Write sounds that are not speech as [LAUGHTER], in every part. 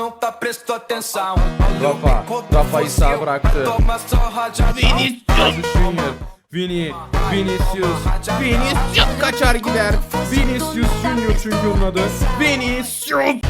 nunca prestou atenção. Rafa, Rafa'yı sağ bıraktı. Toma só rajadão. Vinicius Junior. Vini, Vinicius, Vinicius kaçar gider. Vinicius Junior çünkü onun adı. Vinicius.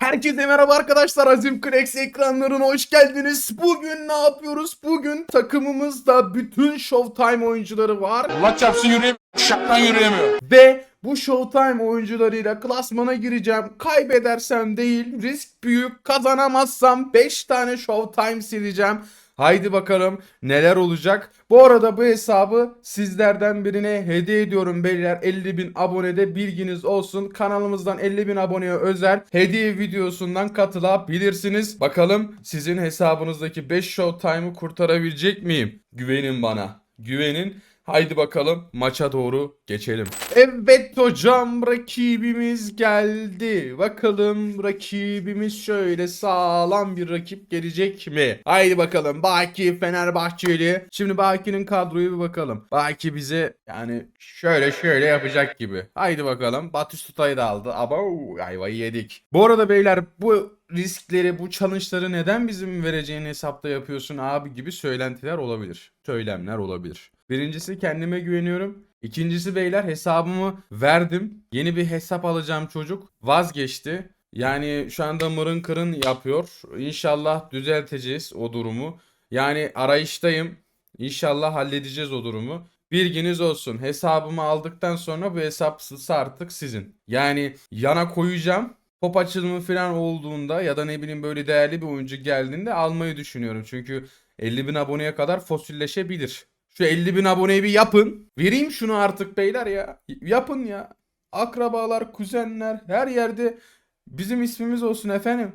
Herkese merhaba arkadaşlar. Azim Krex ekranlarına hoş geldiniz. Bugün ne yapıyoruz? Bugün takımımızda bütün Showtime oyuncuları var. Allah çarpsın yürüyemiyor. Şaktan yürüyemiyor. Ve bu Showtime oyuncularıyla klasmana gireceğim. Kaybedersem değil, risk büyük. Kazanamazsam 5 tane Showtime sileceğim. Haydi bakalım neler olacak. Bu arada bu hesabı sizlerden birine hediye ediyorum beyler. 50.000 abonede bilginiz olsun. Kanalımızdan 50.000 aboneye özel hediye videosundan katılabilirsiniz. Bakalım sizin hesabınızdaki 5 Showtime'ı kurtarabilecek miyim? Güvenin bana. Güvenin. Haydi bakalım maça doğru geçelim. Evet hocam rakibimiz geldi. Bakalım rakibimiz şöyle sağlam bir rakip gelecek mi? Haydi bakalım Baki Fenerbahçeli. Şimdi Baki'nin kadroyu bir bakalım. Baki bize yani şöyle şöyle yapacak gibi. Haydi bakalım. Batistuta'yı da aldı. Abo ayvayı yedik. Bu arada beyler bu riskleri, bu challenge'ları neden bizim vereceğin hesapta yapıyorsun abi gibi söylentiler olabilir. Söylemler olabilir. Birincisi kendime güveniyorum. İkincisi beyler hesabımı verdim. Yeni bir hesap alacağım çocuk. Vazgeçti. Yani şu anda mırın kırın yapıyor. İnşallah düzelteceğiz o durumu. Yani arayıştayım. İnşallah halledeceğiz o durumu. Bilginiz olsun. Hesabımı aldıktan sonra bu hesap artık sizin. Yani yana koyacağım. Top açılımı falan olduğunda ya da ne bileyim böyle değerli bir oyuncu geldiğinde almayı düşünüyorum. Çünkü 50 bin aboneye kadar fosilleşebilir. Şu 50 bin aboneyi bir yapın. Vereyim şunu artık beyler ya. Yapın ya. Akrabalar, kuzenler her yerde bizim ismimiz olsun efendim.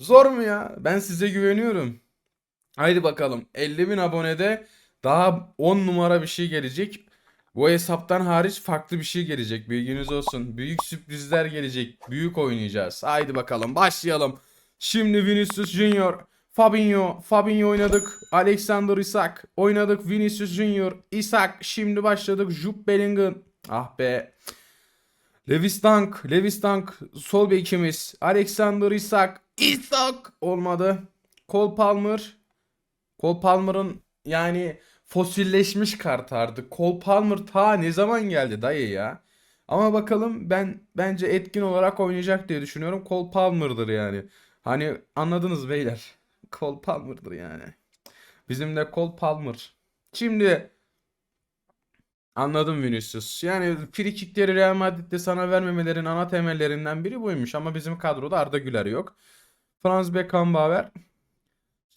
Zor mu ya? Ben size güveniyorum. Haydi bakalım. 50 bin abonede daha 10 numara bir şey gelecek. Bu hesaptan hariç farklı bir şey gelecek. Bilginiz olsun. Büyük sürprizler gelecek. Büyük oynayacağız. Haydi bakalım başlayalım. Şimdi Vinicius Junior. Fabinho. Fabinho oynadık. Alexander Isak. Oynadık. Vinicius Junior. Isak. Şimdi başladık. Jude Bellingham. Ah be. Lewis Dunk. Lewis Dunk. Sol bekimiz. Alexander Isak. Isak. Olmadı. Cole Palmer. Cole Palmer'ın yani fosilleşmiş kart artık. Cole Palmer ta ne zaman geldi dayı ya. Ama bakalım ben bence etkin olarak oynayacak diye düşünüyorum. Cole Palmer'dır yani. Hani anladınız beyler. Cole Palmer'dır yani. Bizim de Cole Palmer. Şimdi anladım Vinicius. Yani frikikleri Real Madrid'de sana vermemelerin ana temellerinden biri buymuş. Ama bizim kadroda Arda Güler yok. Franz Beckenbauer.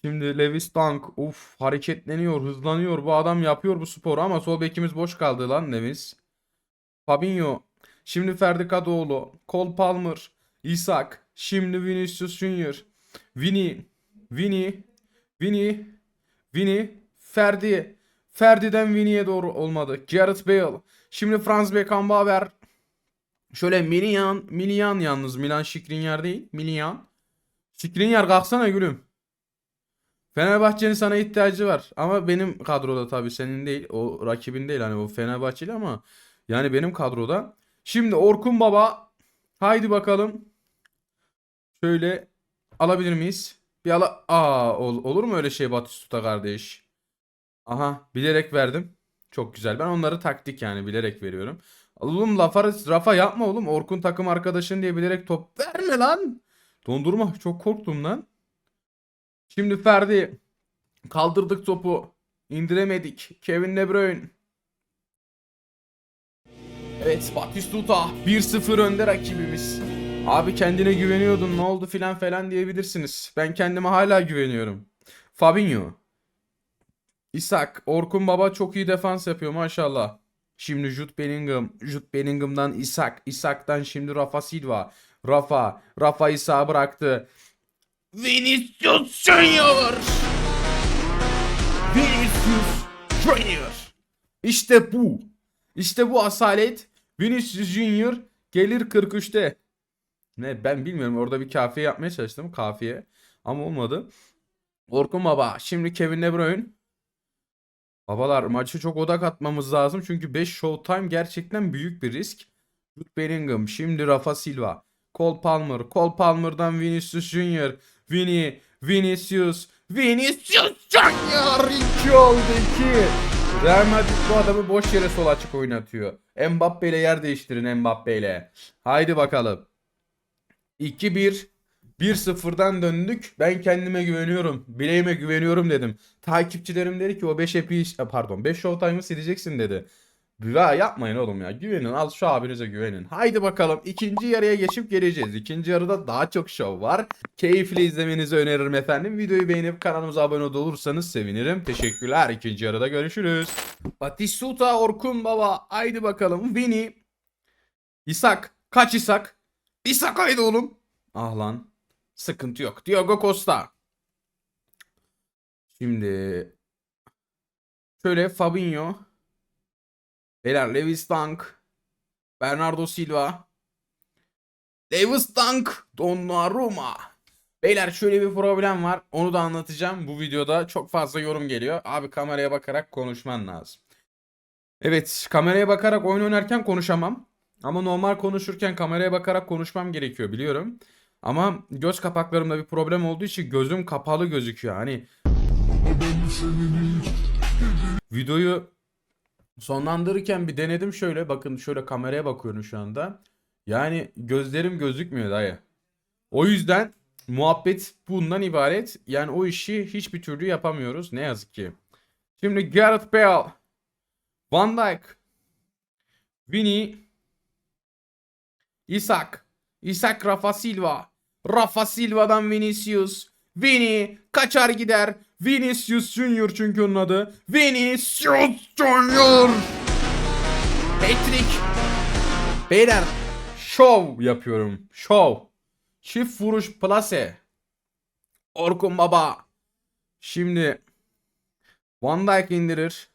Şimdi Lewis Dunk uf hareketleniyor, hızlanıyor. Bu adam yapıyor bu sporu ama sol bekimiz boş kaldı lan Lewis. Fabinho. Şimdi Ferdi Kadıoğlu. Cole Palmer. Isak. Şimdi Vinicius Junior. Vini. Vini. Vini. Vini. Ferdi. Ferdi'den Vini'ye doğru olmadı. Gareth Bale. Şimdi Franz Beckenbauer. Şöyle Milian. Milian yalnız. Milan Skriniar değil. Milian. Skriniar kalksana gülüm. Fenerbahçe'nin sana ihtiyacı var. Ama benim kadroda tabii senin değil. O rakibin değil hani o Fenerbahçeli ama yani benim kadroda. Şimdi Orkun Baba haydi bakalım. Şöyle alabilir miyiz? Bir ala Aa ol- olur mu öyle şey Batistuta kardeş? Aha bilerek verdim. Çok güzel. Ben onları taktik yani bilerek veriyorum. Oğlum lafa, rafa yapma oğlum. Orkun takım arkadaşın diye bilerek top verme lan. Dondurma çok korktum lan. Şimdi Ferdi kaldırdık topu. indiremedik. Kevin De Bruyne. Evet Batistuta 1-0 önde rakibimiz. Abi kendine güveniyordun ne oldu filan falan diyebilirsiniz. Ben kendime hala güveniyorum. Fabinho. Isak. Orkun Baba çok iyi defans yapıyor maşallah. Şimdi Jude Bellingham. Jude Bellingham'dan Isak. Isak'tan şimdi Rafa Silva. Rafa. Rafa Isak'ı bıraktı. Vinicius Junior. Vinicius Junior. İşte bu. İşte bu asalet. Vinicius Junior gelir 43'te. Ne ben bilmiyorum orada bir kafiye yapmaya çalıştım kafiye ama olmadı. Orkun Baba şimdi Kevin De Bruyne. Babalar maçı çok odak atmamız lazım çünkü 5 showtime gerçekten büyük bir risk. Jude Bellingham. Şimdi Rafa Silva. Cole Palmer. Cole Palmer'dan Vinicius Junior. Vini. Vinicius. Vinicius Junior. 2 oldu 2. Real Madrid bu adamı boş yere sol açık oynatıyor. Mbappe ile yer değiştirin Mbappe ile. Haydi bakalım. 2-1. 1-0'dan döndük. Ben kendime güveniyorum. Bileğime güveniyorum dedim. Takipçilerim dedi ki o 5 epi pardon 5 Showtime'ı sileceksin dedi. Ya yapmayın oğlum ya. Güvenin. Al şu abinize güvenin. Haydi bakalım. ikinci yarıya geçip geleceğiz. İkinci yarıda daha çok şov var. Keyifli izlemenizi öneririm efendim. Videoyu beğenip kanalımıza abone olursanız sevinirim. Teşekkürler. İkinci yarıda görüşürüz. Batistuta Orkun Baba. Haydi bakalım. Vini. İsak. Kaç İsak? Haydi oğlum. Ah lan. Sıkıntı yok. Diogo Costa. Şimdi şöyle Fabinho. Beyler Lewis Dunk. Bernardo Silva. Lewis Dunk. Donnarumma. Beyler şöyle bir problem var. Onu da anlatacağım. Bu videoda çok fazla yorum geliyor. Abi kameraya bakarak konuşman lazım. Evet kameraya bakarak oyun oynarken konuşamam. Ama normal konuşurken kameraya bakarak konuşmam gerekiyor biliyorum. Ama göz kapaklarımda bir problem olduğu için gözüm kapalı gözüküyor. Hani videoyu sonlandırırken bir denedim şöyle. Bakın şöyle kameraya bakıyorum şu anda. Yani gözlerim gözükmüyor dayı. O yüzden muhabbet bundan ibaret. Yani o işi hiçbir türlü yapamıyoruz. Ne yazık ki. Şimdi Gareth Bale, Van Dijk, Vini, Isak, Isak Rafa Silva, Rafa Silva'dan Vinicius, Vini kaçar gider. Vinicius Junior çünkü onun adı. Vinicius Junior. Patrick. Beyler şov yapıyorum. Şov. Çift vuruş plase. Orkun Baba. Şimdi Van Dijk indirir.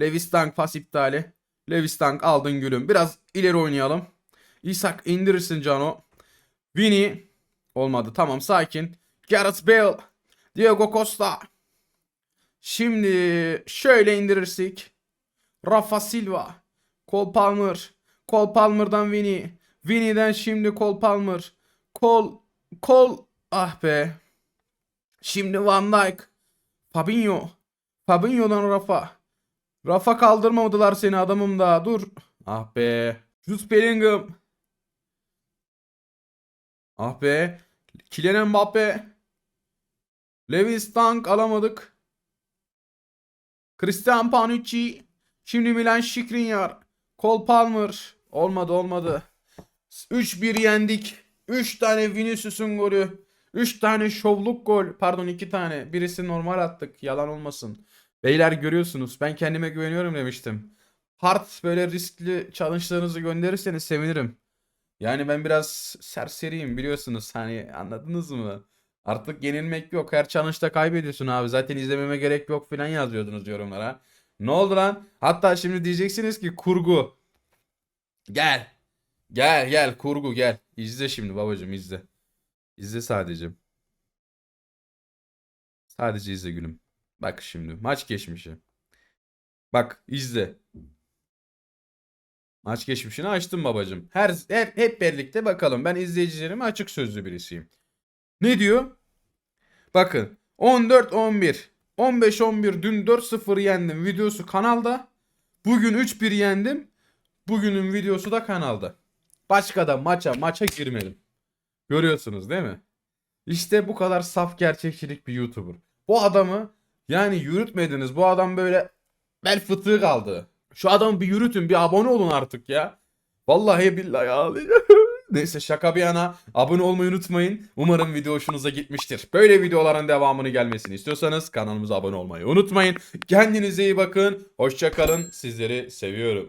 Lewis Dunk pas iptali. Lewis Dunk aldın gülüm. Biraz ileri oynayalım. İshak indirirsin Cano. Vini. Olmadı. Tamam sakin. Gareth Bale. Diego Costa. Şimdi şöyle indirirsek. Rafa Silva. Cole Palmer. Cole Palmer'dan Vini. Vini'den şimdi Cole Palmer. Cole. Cole. Ah be. Şimdi Van Dijk. Fabinho. Fabinho'dan Rafa. Rafa kaldırmadılar seni adamım da. Dur. Ah be. Jude Bellingham. Ah be. Kylian Mbappe. Lewis Dunk alamadık. Christian Panucci. Şimdi Milan Skriniar. Cole Palmer. Olmadı olmadı. 3-1 yendik. 3 tane Vinicius'un golü. 3 tane şovluk gol. Pardon 2 tane. Birisi normal attık. Yalan olmasın. Beyler görüyorsunuz. Ben kendime güveniyorum demiştim. Hard böyle riskli challenge'larınızı gönderirseniz sevinirim. Yani ben biraz serseriyim biliyorsunuz. Hani anladınız mı? Artık yenilmek yok. Her challenge'da kaybediyorsun abi. Zaten izlememe gerek yok falan yazıyordunuz yorumlara. Ne oldu lan? Hatta şimdi diyeceksiniz ki kurgu. Gel. Gel gel kurgu gel. İzle şimdi babacım izle. İzle sadece. Sadece izle gülüm. Bak şimdi maç geçmişi. Bak izle. Maç geçmişini açtım babacım. Her, her hep birlikte bakalım. Ben izleyicilerime açık sözlü birisiyim. Ne diyor? Bakın 14-11 15-11 dün 4-0 yendim videosu kanalda. Bugün 3-1 yendim. Bugünün videosu da kanalda. Başka da maça maça girmedim. Görüyorsunuz değil mi? İşte bu kadar saf gerçekçilik bir YouTuber. Bu adamı yani yürütmediniz. Bu adam böyle bel fıtığı kaldı. Şu adamı bir yürütün bir abone olun artık ya. Vallahi billahi ağlayacağım. [LAUGHS] Neyse şaka bir yana abone olmayı unutmayın. Umarım video hoşunuza gitmiştir. Böyle videoların devamını gelmesini istiyorsanız kanalımıza abone olmayı unutmayın. Kendinize iyi bakın. Hoşçakalın. Sizleri seviyorum.